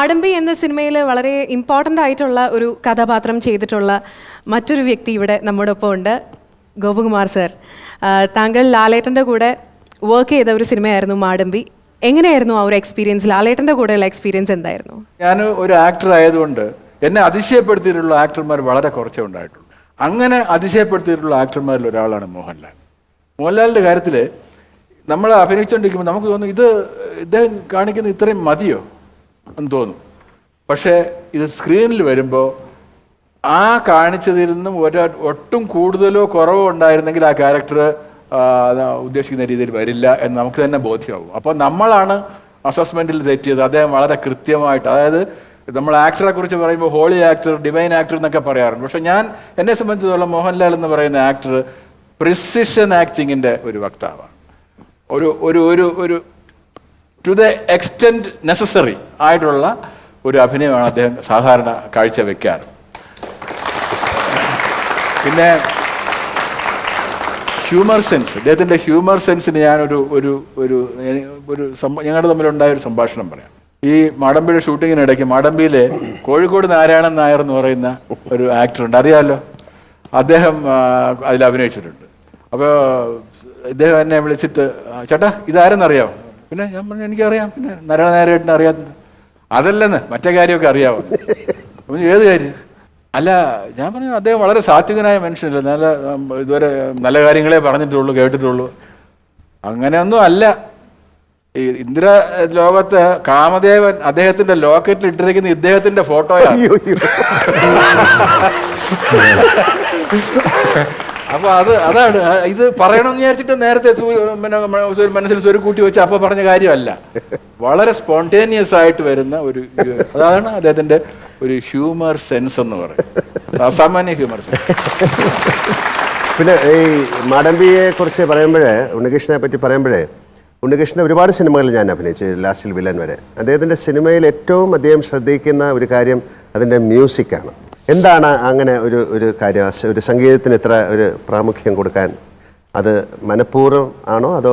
ആഡംബി എന്ന സിനിമയിൽ വളരെ ഇമ്പോർട്ടന്റ് ആയിട്ടുള്ള ഒരു കഥാപാത്രം ചെയ്തിട്ടുള്ള മറ്റൊരു വ്യക്തി ഇവിടെ നമ്മുടെ ഒപ്പം ഉണ്ട്. ഗോപകുമാർ സർ താങ്കൾ ലാലേട്ടന്റെ കൂടെ വർക്ക് ചെയ്ത ഒരു സിനിമയായിരുന്നു മാടമ്പി. എങ്ങനെയായിരുന്നു ആ ഒരു എക്സ്പീരിയൻസ് ലാലേട്ടന്റെ കൂടെയുള്ള എക്സ്പീരിയൻസ് എന്തായിരുന്നു? ഞാൻ ഒരു ആക്ടർ ആയതുകൊണ്ട് എന്നെ അതിശയപ്പെടുത്തിയിട്ടുള്ള ആക്ടർമാർ വളരെ കുറച്ചേ ഉണ്ടായിട്ടുള്ളൂ. അങ്ങനെ അതിശയപ്പെടുത്തിയിട്ടുള്ള ആക്ടർമാരിൽ ഒരാളാണ് മോഹൻലാൽ. മോഹൻലാലിന്റെ കാര്യത്തിൽ നമ്മൾ അഭിനയിച്ചുകൊണ്ടിരിക്കുമ്പോൾ നമുക്ക് തോന്നും ഇത് ഇദ്ദേഹം കാണിക്കുന്ന ഇത്രയും മതിയോ? എന്ന് തോന്നും. പക്ഷേ ഇത് സ്ക്രീനിൽ വരുമ്പോൾ ആ കാണിച്ചതിൽ നിന്നും ഒരു ഒട്ടും കൂടുതലോ കുറവോ ഉണ്ടായിരുന്നെങ്കിൽ ആ ക്യാരക്ടർ ഉദ്ദേശിക്കുന്ന രീതിയിൽ വരില്ല എന്ന് നമുക്ക് തന്നെ ബോധ്യമാവും അപ്പോൾ നമ്മളാണ് അസസ്മെന്റിൽ തെറ്റിയത്. അദ്ദേഹം വളരെ കൃത്യമായിട്ട് അതായത് നമ്മൾ ആക്ടറെ കുറിച്ച് പറയുമ്പോൾ ഹോളി ആക്ടർ ഡിവൈൻ ആക്ടർ എന്നൊക്കെ പറയാറുണ്ട്. പക്ഷേ ഞാൻ എന്നെ സംബന്ധിച്ചിടത്തോളം മോഹൻലാൽ എന്ന് പറയുന്ന ആക്ടർ പ്രിസിഷൻ ആക്ടിങ്ങിന്റെ ഒരു വക്താവാണ്. ഒരു ഒരു ഒരു ഒരു ടു ദ എക്സ്റ്റെന്റ് നെസസറി ആയിട്ടുള്ള ഒരു അഭിനയമാണ് അദ്ദേഹം സാധാരണ കാഴ്ച കാഴ്ചവെക്കാറ്. പിന്നെ ഹ്യൂമർ സെൻസ്. അദ്ദേഹത്തിന്റെ ഹ്യൂമർ സെൻസിന് ഞാനൊരു ഒരു ഒരു ഒരു ഞങ്ങളുടെ തമ്മിലുണ്ടായ ഒരു സംഭാഷണം പറയാം. ഈ മാടമ്പിയുടെ ഷൂട്ടിങ്ങിനിടയ്ക്ക് മാടമ്പിയിലെ കോഴിക്കോട് നാരായണൻ നായർ എന്ന് പറയുന്ന ഒരു ആക്ടറുണ്ട്. അറിയാമല്ലോ അദ്ദേഹം അതിൽ അഭിനയിച്ചിട്ടുണ്ട്. അപ്പോൾ ഇദ്ദേഹം എന്നെ വിളിച്ചിട്ട് "ആ, ചേട്ടാ ഇതാരെന്നറിയാമോ പിന്നെ ഞാൻ പറഞ്ഞു എനിക്കറിയാം. പിന്നെ നാരായണ നേരമായിട്ട് അറിയാം അതല്ലെന്ന് മറ്റേ കാര്യമൊക്കെ അറിയാമോ അപ്പം ഏത് കാര്യം? അല്ല ഞാൻ പറഞ്ഞു അദ്ദേഹം വളരെ സാത്വികനായ മനുഷ്യനല്ലേ. നല്ല ഇതുവരെ നല്ല കാര്യങ്ങളെ പറഞ്ഞിട്ടുള്ളൂ കേട്ടിട്ടുള്ളൂ. അങ്ങനെയൊന്നും അല്ല. ഈ ഇന്ദിര ലോകത്ത് കാമദേവൻ അദ്ദേഹത്തിന്റെ ലോക്കറ്റിൽ ഇട്ടിരിക്കുന്ന ഇദ്ദേഹത്തിന്റെ ഫോട്ടോയാണ്. അപ്പൊ അത് അതാണ്. ഇത് പറയണമെന്ന് വിചാരിച്ചിട്ട് നേരത്തെ മനസ്സിൽ സ്വരു കൂട്ടി വെച്ച് അപ്പൊ പറഞ്ഞ കാര്യമല്ല. വളരെ സ്പോണ്ടേനിയസ് ആയിട്ട് വരുന്ന ഒരു അതാണ് അദ്ദേഹത്തിന്റെ ഒരു ഹ്യൂമർ സെൻസ് എന്ന് പറയുന്നത്. അസാമാന്യ ഹ്യൂമർ സെൻസ് പിന്നെ ഈ മാടമ്പിയെ കുറിച്ച് പറയുമ്പോഴേ ഉണ്ണികൃഷ്ണനെ പറ്റി പറയുമ്പോഴേ ഉണ്ണികൃഷ്ണൻ ഒരുപാട് സിനിമകളിൽ ഞാൻ അഭിനയിച്ചു ലാസ്റ്റിൽ വില്ലൻ വരെ. അദ്ദേഹത്തിന്റെ സിനിമയിൽ ഏറ്റവും അദ്ദേഹം ശ്രദ്ധിക്കുന്ന ഒരു കാര്യം അതിന്റെ മ്യൂസിക്കാണ് എന്താണ് അങ്ങനെ ഒരു ഒരു കാര്യം? ഒരു സംഗീതത്തിന് ഇത്ര ഒരു പ്രാമുഖ്യം കൊടുക്കാൻ അത് മനഃപൂർവം ആണോ? അതോ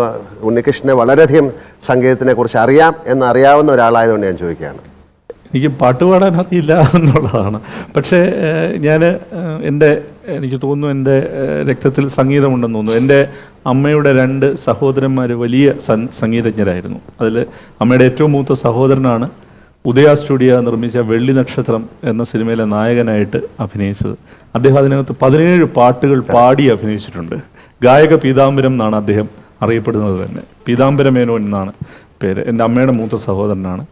ഉണ്ണികൃഷ്ണനെ വളരെയധികം സംഗീതത്തിനെ കുറിച്ച് അറിയാം എന്നറിയാവുന്ന ഒരാളായതുകൊണ്ട് ഞാൻ ചോദിക്കുകയാണ്. എനിക്ക് പാട്ട് പാടാൻ അറിയില്ല എന്നുള്ളതാണ്. പക്ഷേ ഞാൻ എന്റെ എനിക്ക് തോന്നുന്നു എന്റെ രക്തത്തിൽ സംഗീതമുണ്ടെന്ന് തോന്നുന്നു. എന്റെ അമ്മയുടെ രണ്ട് സഹോദരന്മാർ വലിയ സംഗീതജ്ഞരായിരുന്നു. അതിൽ അമ്മയുടെ ഏറ്റവും മൂത്ത സഹോദരനാണ് ഉദയ സ്റ്റുഡിയോ നിർമ്മിച്ച വെള്ളി നക്ഷത്രം എന്ന സിനിമയിലെ നായകനായിട്ട് അഭിനയിച്ചത്. അദ്ദേഹം അതിനകത്ത് പതിനേഴ് പാട്ടുകൾ പാടി അഭിനയിച്ചിട്ടുണ്ട്. ഗായക പീതാംബരം എന്നാണ് അദ്ദേഹം അറിയപ്പെടുന്നത് തന്നെ. പീതാംബര മേനോൻ എന്നാണ് പേര്. എന്റെ അമ്മയുടെ മൂത്ത സഹോദരനാണ്.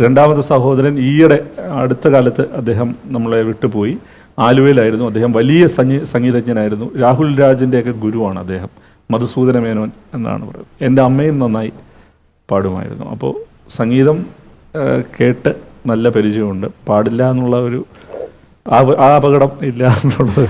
രണ്ടാമത്തെ സഹോദരൻ ഈയിടെ അടുത്ത കാലത്ത് അദ്ദേഹം നമ്മളെ വിട്ടുപോയി. ആലുവയിലായിരുന്നു. അദ്ദേഹം വലിയ സംഗീ സംഗീതജ്ഞനായിരുന്നു. രാഹുൽ രാജിന്റെയൊക്കെ ഗുരുവാണ് അദ്ദേഹം. മധുസൂദന മേനോൻ എന്നാണ് പറയുന്നത്. എന്റെ അമ്മയും നന്നായി പാടുമായിരുന്നു. അപ്പോൾ സംഗീതം കേട്ട് നല്ല പരിചയമുണ്ട്. പാടില്ല എന്നുള്ള ഒരു ആ അപകടം ഇല്ല എന്നുള്ളത്